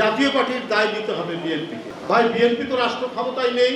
জাতীয় পার্টির দায় নিতে হবে বিএনপিকে। ভাই, বিএনপি তো রাষ্ট্র ক্ষমতায় নেই।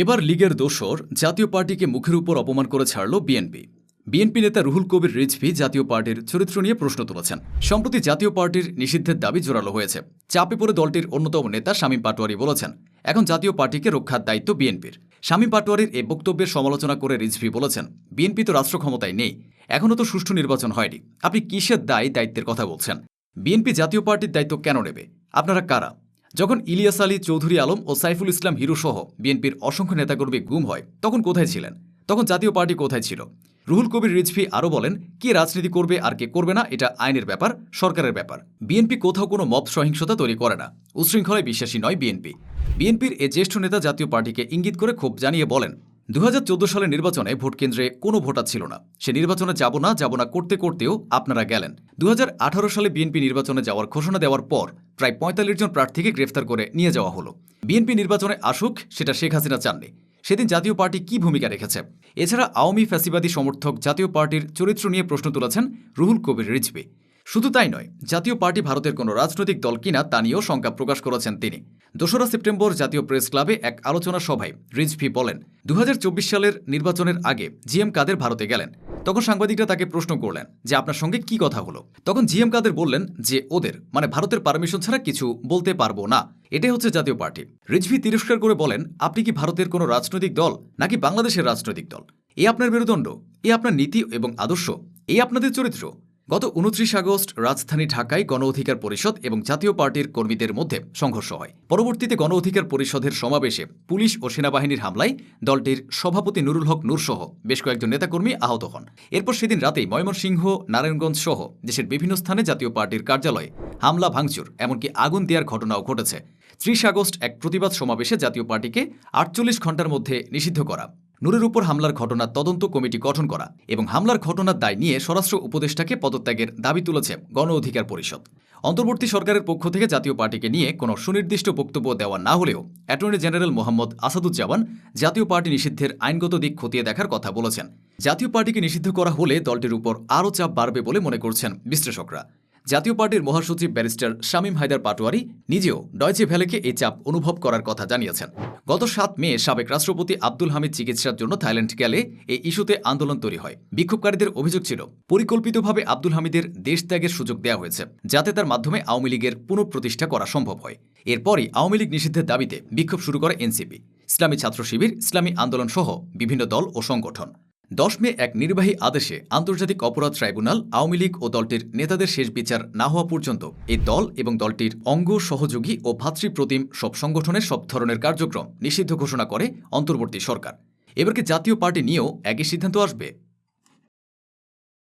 এবার লীগের দোসর জাতীয় পার্টিকে মুখের উপর অপমান করে ছাড়ল বিএনপি। বিএনপি নেতা রুহুল কবির রিজভি জাতীয় পার্টির চরিত্র নিয়ে প্রশ্ন তুলেছেন। সম্প্রতি জাতীয় পার্টির নিষিদ্ধের দাবি জোরালো হয়েছে। চাপে পড়ে দলটির অন্যতম নেতা শামীম পাটোয়ারি বলেছেন, এখন জাতীয় পার্টিকে রক্ষার দায়িত্ব বিএনপির। শামীম পাটোয়ারির এই বক্তব্যের সমালোচনা করে রিজভি বলেছেন, বিএনপি তো রাষ্ট্র ক্ষমতায় নেই। এখনও তো সুষ্ঠু নির্বাচন হয়নি। আপনি কিসের দায় দায়িত্বের কথা বলছেন? বিএনপি জাতীয় পার্টির দায়িত্ব কেন নেবে? আপনারা কারা? যখন ইলিয়াস আলী চৌধুরী আলম ও সাইফুল ইসলাম হিরো সহ বিএনপির অসংখ্য নেতাকর্মী গুম হয়, তখন কোথায় ছিলেন? তখন জাতীয় পার্টি কোথায় ছিল? রুহুল কবির রিজভি আরও বলেন, কে রাজনীতি করবে আর কে করবে না, এটা আইনের ব্যাপার, সরকারের ব্যাপার। বিএনপি কোথাও কোনো মত সহিংসতা তৈরি করে না। উশৃঙ্খলায় বিশ্বাসী নয় বিএনপি। বিএনপির এ জ্যেষ্ঠ নেতা জাতীয় পার্টিকে ইঙ্গিত করে ক্ষোভ জানিয়ে বলেন দু সালের নির্বাচনে ভোট কেন্দ্রে কোনো ভোটার ছিল না। সে নির্বাচনে যাব না যাব না করতে করতেও আপনারা গেলেন। দু হাজার আঠারো সালে বিএনপি নির্বাচনে যাওয়ার ঘোষণা দেওয়ার পর প্রায় পঁয়তাল্লিশ জন প্রার্থীকে গ্রেফতার করে নিয়ে যাওয়া হলো। বিএনপি নির্বাচনে আসুক, সেটা শেখ হাসিনা চাননি। সেদিন জাতীয় পার্টি কি ভূমিকা রেখেছে? এছাড়া আওয়ামী ফ্যাসিবাদী সমর্থক জাতীয় পার্টির চরিত্র নিয়ে প্রশ্ন তুলেছেন রুহুল কবির রিজভি। শুধু তাই নয়, জাতীয় পার্টি ভারতের কোনো রাজনৈতিক দল কিনা তা নিয়েও শঙ্কা প্রকাশ করেছেন তিনি। দোসরা সেপ্টেম্বর জাতীয় প্রেস ক্লাবে এক আলোচনা সভায় রিজভি বলেন দু হাজার চব্বিশ সালের নির্বাচনের আগে জিএম কাদের ভারতে গেলেন? তখন সাংবাদিকরা তাকে প্রশ্ন করলেন যে আপনার সঙ্গে কি কথা হলো? তখন জি এম কাদের বললেন যে ওদের মানে ভারতের পারমিশন ছাড়া কিছু বলতে পারব না। এটাই হচ্ছে জাতীয় পার্টি। রিজভি তিরস্কার করে বলেন, আপনি কি ভারতের কোনো রাজনৈতিক দল নাকি বাংলাদেশের রাজনৈতিক দল? এ আপনার মেরুদণ্ড, এ আপনার নীতি এবং আদর্শ এই আপনাদের চরিত্র। গত উনত্রিশ আগস্ট রাজধানী ঢাকায় গণ অধিকার পরিষদ এবং জাতীয় পার্টির কর্মীদের মধ্যে সংঘর্ষ হয়। পরবর্তীতে গণ অধিকার পরিষদের সমাবেশে পুলিশ ও সেনাবাহিনীর হামলায় দলটির সভাপতি নুরুল হক নূরসহ বেশ কয়েকজন নেতাকর্মী আহত হন। এরপর সেদিন রাতেই ময়মনসিংহ, নারায়ণগঞ্জ সহ দেশের বিভিন্ন স্থানে জাতীয় পার্টির কার্যালয়ে হামলা, ভাঙচুর, এমনকি আগুন দেওয়ার ঘটনাও ঘটেছে। ত্রিশ আগস্ট এক প্রতিবাদ সমাবেশে জাতীয় পার্টিকে আটচল্লিশ ঘণ্টার মধ্যে নিষিদ্ধ করা নূরের উপর হামলার ঘটনার তদন্ত কমিটি গঠন করা এবং হামলার ঘটনার দায় নিয়ে স্বরাষ্ট্র উপদেষ্টাকে পদত্যাগের দাবি তুলেছে গণ অধিকার পরিষদ। অন্তর্বর্তী সরকারের পক্ষ থেকে জাতীয় পার্টিকে নিয়ে কোনো সুনির্দিষ্ট বক্তব্য দেওয়া না হলেও অ্যাটর্নি জেনারেল মোহাম্মদ আসাদুজ্জামান জাতীয় পার্টি নিষিদ্ধের আইনগত দিক খতিয়ে দেখার কথা বলেছেন। জাতীয় পার্টিকে নিষিদ্ধ করা হলে দলটির উপর আরও চাপ বাড়বে বলে মনে করছেন বিশ্লেষকরা। জাতীয় পার্টির মহাসচিব ব্যারিস্টার শামীম হায়দার পাটোয়ারি নিজেও ডয়চে ভ্যালেকে এই চাপ অনুভব করার কথা জানিয়েছেন। গত সাত মে সাবেক রাষ্ট্রপতি আব্দুল হামিদ চিকিৎসার জন্য থাইল্যান্ড গেলে এই ইস্যুতে আন্দোলন তৈরি হয়। বিক্ষোভকারীদের অভিযোগ ছিল, পরিকল্পিতভাবে আব্দুল হামিদের দেশ ত্যাগের সুযোগ দেওয়া হয়েছে, যাতে তার মাধ্যমে আওয়ামী লীগের পুনঃপ্রতিষ্ঠা করা সম্ভব হয়। এরপরই আওয়ামী লীগ নিষিদ্ধের দাবিতে বিক্ষোভ শুরু করে এনসিপি। ইসলামী ছাত্র শিবির, ইসলামী আন্দোলন সহ বিভিন্ন দল ও সংগঠন। দশ মে এক নির্বাহী আদেশে আন্তর্জাতিক অপরাধ ট্রাইব্যুনাল, আওয়ামী লীগ ও দলটির নেতাদের শেষ বিচার না হওয়া পর্যন্ত এই দল এবং দলটির অঙ্গ সহযোগী ও ভাতৃপ্রতিম সব সংগঠনের সব ধরনের কার্যক্রম নিষিদ্ধ ঘোষণা করে অন্তর্বর্তী সরকার। এবারকে জাতীয় পার্টি নিয়েও একই সিদ্ধান্ত আসবে।